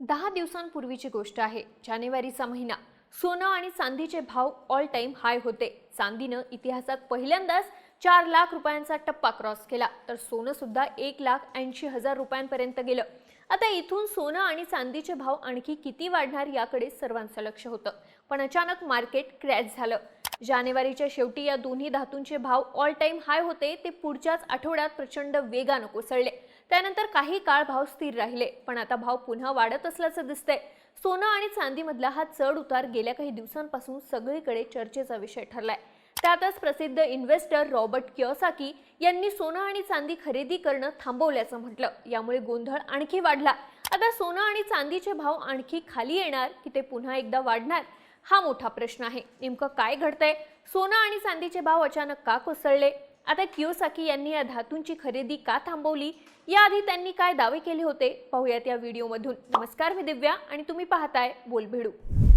दहा दिवसांपूर्वीची गोष्ट आहे. जानेवारीचा महिना. सोनं आणि चांदीचे भाव ऑल टाइम हाय होते. चांदीनं इतिहासात पहिल्यांदाच चार लाख रुपयांचा टप्पा क्रॉस केला. तर सोनं सुद्धा एक लाख ऐंशी हजार रुपयांपर्यंत गेलं. आता इथून सोनं आणि चांदीचे भाव आणखी किती वाढणार याकडे सर्वांचं लक्ष होतं. पण अचानक मार्केट क्रॅश झालं. जानेवारीच्या शेवटी या दोन्ही धातूंचे भाव ऑल टाइम हाय होते ते पुढच्याच आठवड्यात प्रचंड वेगानं कोसळले. त्यानंतर काही काळ भाव स्थिर राहिले पण आता भाव पुन्हा वाढत असल्याचं दिसतंय. सोनं आणि चांदीमधला हा चढ उतार गेल्या काही दिवसांपासून सगळीकडे चर्चेचा विषय ठरलाय. त्यातच प्रसिद्ध इन्व्हेस्टर रॉबर्ट कियोसाकी यांनी सोनं आणि चांदी खरेदी करणं थांबवल्याचं म्हटलं. यामुळे गोंधळ आणखी वाढला. आता सोनं आणि चांदीचे भाव आणखी खाली येणार की ते पुन्हा एकदा वाढणार? हा मोठा प्रश्न आहे. नेमकं काय घडतंय? सोनं आणि चांदीचे भाव अचानक का कोसळले? आता कियोसाकी यांनी या धातूंची खरेदी का थांबवली? याआधी त्यांनी काय दावे केले होते? पाहूयात या व्हिडिओमधून. नमस्कार मी दिव्या आणि तुम्ही पाहताय बोलभिडू.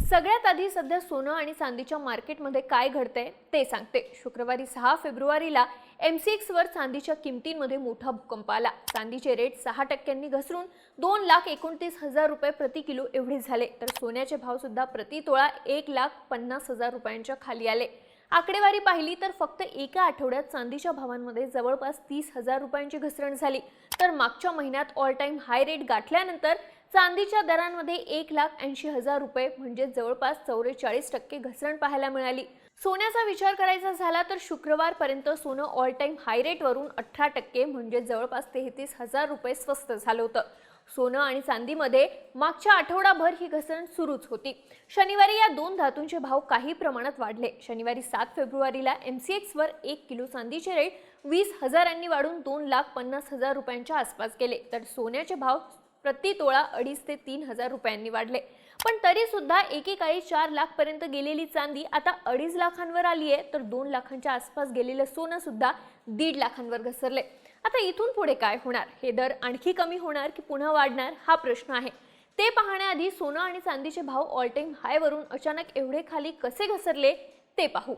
सगळ्यात आधी सध्या सोनं आणि चांदीच्या मार्केटमध्ये काय घडतंय ते सांगते. शुक्रवारी सहा फेब्रुवारीला एम वर चांदीच्या किमतींमध्ये मोठा भूकंप आला. चांदीचे रेट सहा टक्क्यांनी घसरून दोन लाख एकोणतीस हजार रुपये प्रति किलो एवढे झाले. तर सोन्याचे भावसुद्धा प्रति तोळा एक लाख पन्नास हजार रुपयांच्या खाली आले. आकडेवारी पाहिली तर फक्त एका आठवड्यात चांदीच्या भावांमध्ये जवळपास तीस हजार रुपयांची घसरण झाली. तर मागच्या महिन्यात ऑल टाईम हाय रेट गाठल्यानंतर चांदीच्या दरांमध्ये एक लाख ऐंशी हजार रुपये म्हणजे जवळपास चौवेचाळीस टक्के घसरण पाहायला मिळाली. सोन्याचा विचार करायचा झाला तर शुक्रवारपर्यंत सोनं ऑल टाइम हाय रेटवरून अठरा टक्के म्हणजे जवळपास तेहतीस हजार रुपये स्वस्त झालं होतं. सोनं आणि चांदीमध्ये मागच्या आठवडाभर ही घसरण सुरूच होती. शनिवारी या दोन धातूंचे भाव काही प्रमाणात वाढले. शनिवारी सात फेब्रुवारीला एम सी एक्सवर एक किलो चांदीचे रेट वीस हजारांनी वाढून दोन लाख पन्नास हजार रुपयांच्या आसपास गेले. तर सोन्याचे भाव प्रति तोळा अडीच ते तीन हजार रुपयांनी वाढले. पण तरी सुद्धा एकेकाळी चार लाख पर्यंत गेलेली चांदी आता अडीच लाखांवर आली आहे तर दोन लाखांच्या आसपास गेलेलं सोनं सुद्धा दीड लाखांवर घसरले आता इथून पुढे काय होणार? हे दर आणखी कमी होणार की पुन्हा वाढणार? हा प्रश्न आहे. ते पाहण्याआधी सोनं आणि चांदीचे भाव ऑल टाइम हायवरून अचानक एवढे खाली कसे घसरले ते पाहू.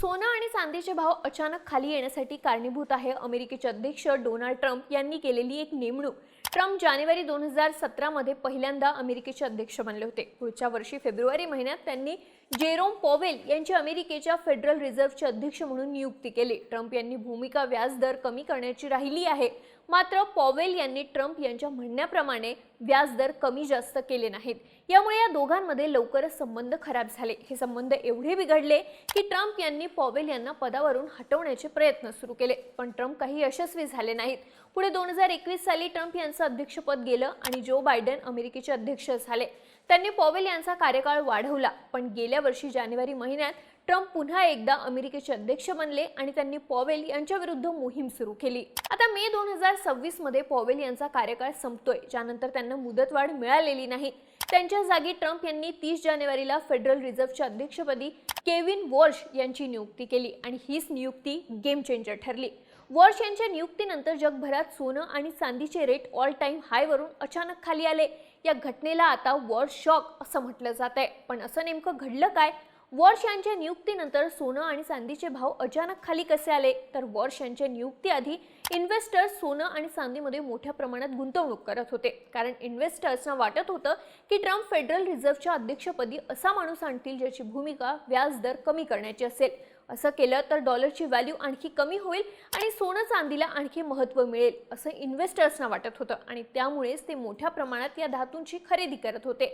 सोनं आणि चांदीचे भाव अचानक खाली येण्यासाठी कारणीभूत आहे अमेरिकेचे अध्यक्ष डोनाल्ड ट्रम्प यांनी केलेली एक नेमणूक. ट्रम्प जानेवारी दोन हजार सतरामध्ये पहिल्यांदा अमेरिकेचे अध्यक्ष बनले होते. पुढच्या वर्षी फेब्रुवारी महिन्यात त्यांनी जेरोम पॉवेल यांची अमेरिकेच्या फेडरल रिझर्व्हचे अध्यक्ष म्हणून नियुक्ती केली. ट्रम्प यांनी भूमिका व्याजदर कमी करण्याची राहिली आहे. मात्र पॉवेल यांनी ट्रम्प यांच्या म्हणण्याप्रमाणे व्याजदर कमी जास्त केले नाहीत. यामुळे या दोघांमध्ये लवकरच संबंध खराब झाले. हे संबंध एवढे बिघडले की ट्रम्प यांनी पॉवेल यांना पदावरून हटवण्याचे प्रयत्न सुरू केले. पण ट्रम्प काही यशस्वी झाले नाहीत. पुढे दोन हजार एकवीस साली ट्रम्प यांचं अध्यक्षपद गेलं आणि जो बायडन अमेरिकेचे अध्यक्ष झाले. त्यांनी पॉवेल यांचा कार्यकाळ वाढवला. पण गेल्या वर्षी जानेवारी महिन्यात ट्रम्प पुन्हा एकदा अमेरिकेचे अध्यक्ष बनले आणि त्यांनी पॉवेल यांच्या विरुद्ध मोहीम सुरू केली. आता मे दोन हजार सव्वीसमध्ये पॉवेल यांचा कार्यकाळ संपतोय ज्यानंतर त्यांना मुदतवाढ मिळालेली नाही. त्यांच्या जागी ट्रम्प यांनी तीस जानेवारीला फेडरल रिझर्व्हच्या अध्यक्षपदी केविन वॉर्श यांची नियुक्ती केली आणि हीच नियुक्ती गेम चेंजर ठरली. वॉर्श यांच्या नियुक्तीनंतर जगभरात सोनं आणि चांदीचे रेट ऑल टाइम हायवरून अचानक खाली आले. या घटनेला आता वॉर शॉक असं म्हटलं जात आहे पण असं नेमकं घडलं काय? वॉर्श यांच्या नियुक्तीनंतर सोनं आणि चांदीचे भाव अचानक खाली कसे आले? तर वर्ष यांच्या नियुक्तीआधी इन्व्हेस्टर्स सोनं आणि चांदीमध्ये मोठ्या प्रमाणात गुंतवणूक करत होते. कारण इन्व्हेस्टर्सना वाटत होतं की ट्रम्प फेडरल रिझर्व्हच्या अध्यक्षपदी असा माणूस आणतील ज्याची भूमिका व्याजदर कमी करण्याची असेल. असं केलं तर डॉलरची व्हॅल्यू आणखी कमी होईल आणि सोनं चांदीला आणखी महत्त्व मिळेल असं इन्व्हेस्टर्सना वाटत होतं. आणि त्यामुळेच ते मोठ्या प्रमाणात या धातूंची खरेदी करत होते.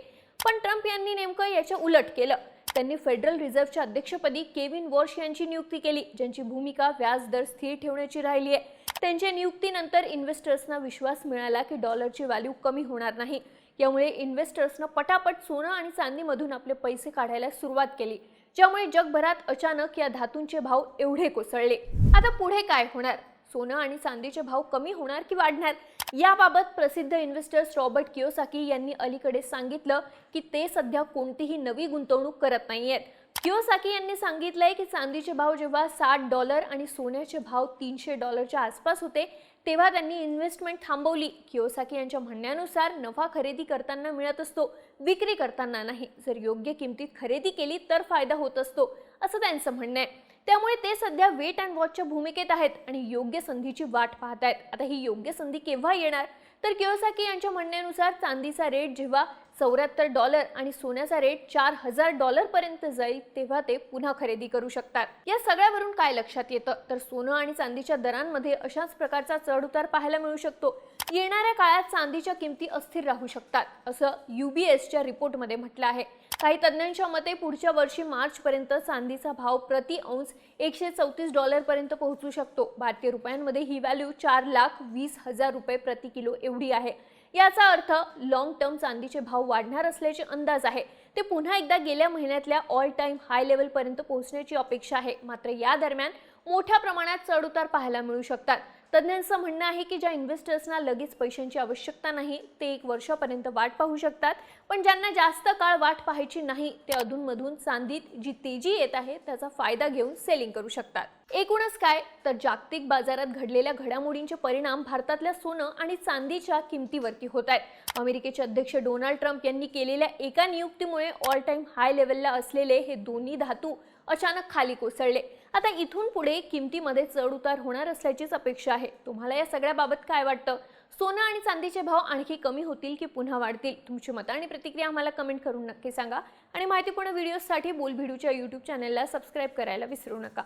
पण ट्रम्प यांनी नेमकं याच्या उलट केलं. त्यांनी फेडरल रिझर्व्हच्या अध्यक्षपदी केविन वॉर्श यांची नियुक्ती केली ज्यांची भूमिका व्याज दर स्थिर ठेवण्याची राहिली आहे. त्यांच्या नियुक्तीनंतर इन्व्हेस्टर्सना विश्वास मिळाला की डॉलरची व्हॅल्यू कमी होणार नाही. यामुळे इन्व्हेस्टर्सनं पटापट सोनं आणि चांदीमधून आपले पैसे काढायला सुरुवात केली ज्यामुळे जगभरात अचानक या धातूंचे भाव एवढे कोसळले. आता पुढे काय होणार? सोनं आणि चांदीचे भाव कमी होणार की वाढणार? याबाबत प्रसिद्ध इन्व्हेस्टर्स रॉबर्ट कियोसाकी यांनी अलीकडे सांगितलं की ते सध्या कोणतीही नवी गुंतवणूक करत नाहीयेत. कियोसाकी यांनी सांगितलंय की चांदीचे भाव जेव्हा साठ डॉलर आणि सोन्याचे भाव तीनशे डॉलरच्या आसपास होते तेव्हा त्यांनी इन्व्हेस्टमेंट थांबवली. कियोसाकी यांच्या म्हणण्यानुसार नफा खरेदी करताना मिळत असतो विक्री करताना नाही. जर योग्य किमतीत खरेदी केली तर फायदा होत असतो असं त्यांचं म्हणणं आहे. त्यामुळे ते सध्या वेट अँड वॉचच्या भूमिकेत आहेत आणि योग्य संधीची वाट पाहत आहेत आता ही योग्य संधी केव्हा येणार? तर कियोसाकी यांच्या म्हणण्यानुसार चांदीचा रेट जेव्हा चौऱ्याहत्तर डॉलर आणि सोन्याचा रेट चार हजार डॉलर पर्यंत जाईल तेव्हा ते पुन्हा खरेदी करू शकतात. या सगळ्यावरून काय लक्षात येतं? तर सोनं आणि चांदीच्या दरांमध्ये अशाच प्रकारचा चढउतार पाहायला मिळू शकतो. येणाऱ्या काळात चांदीच्या किमती अस्थिर राहू शकतात असं युबीएसच्या रिपोर्टमध्ये म्हटलं आहे. काही तज्ज्ञांच्या मते पुढच्या वर्षी मार्चपर्यंत चांदीचा भाव प्रति अंश एकशे चौतीस डॉलरपर्यंत पोहोचू शकतो. भारतीय रुपयांमध्ये ही व्हॅल्यू चार लाख वीस हजार रुपये प्रति किलो एवढी आहे. याचा अर्थ लॉंग टर्म चांदीचे भाव वाढणार असल्याचे अंदाज आहे. ते पुन्हा एकदा गेल्या महिन्यातल्या ऑल टाइम हाय लेवलपर्यंत पोहोचण्याची अपेक्षा आहे. मात्र या दरम्यान मोठ्या प्रमाणात चढउतार पाहायला मिळू शकतात. तज्ज्ञांचं म्हणणं आहे की ज्या इन्व्हेस्टर्सना लगेच पैशांची आवश्यकता नाही ते एक वर्षापर्यंत वाट पाहू शकतात. पण ज्यांना जास्त काळ वाट पाहायची नाही ते अधूनमधून चांदीत जी तेजी येत आहे त्याचा फायदा घेऊन सेलिंग करू शकतात. एकूणच काय? तर जागतिक बाजारात घडलेल्या घडामोडींचे परिणाम भारतातल्या सोनं आणि चांदीच्या किमतीवरती होत आहेत. अमेरिकेचे अध्यक्ष डोनाल्ड ट्रम्प यांनी केलेल्या एका नियुक्तीमुळे ऑल टाइम हाय लेवलला असलेले हे दोन्ही धातू अचानक खाली कोसळले. आता इथून पुढे किमतीमध्ये चढ उतार होणार असल्याचीच अपेक्षा आहे. तुम्हाला या सगळ्याबाबत काय वाटतं? सोनं आणि चांदीचे भाव आणखी कमी होतील की पुन्हा वाढतील? तुमची मतं आणि प्रतिक्रिया आम्हाला कमेंट करून नक्की सांगा. आणि माहितीपूर्ण व्हिडिओसाठी बोलभिडूच्या यूट्यूब चॅनलला सबस्क्राईब करायला विसरू नका.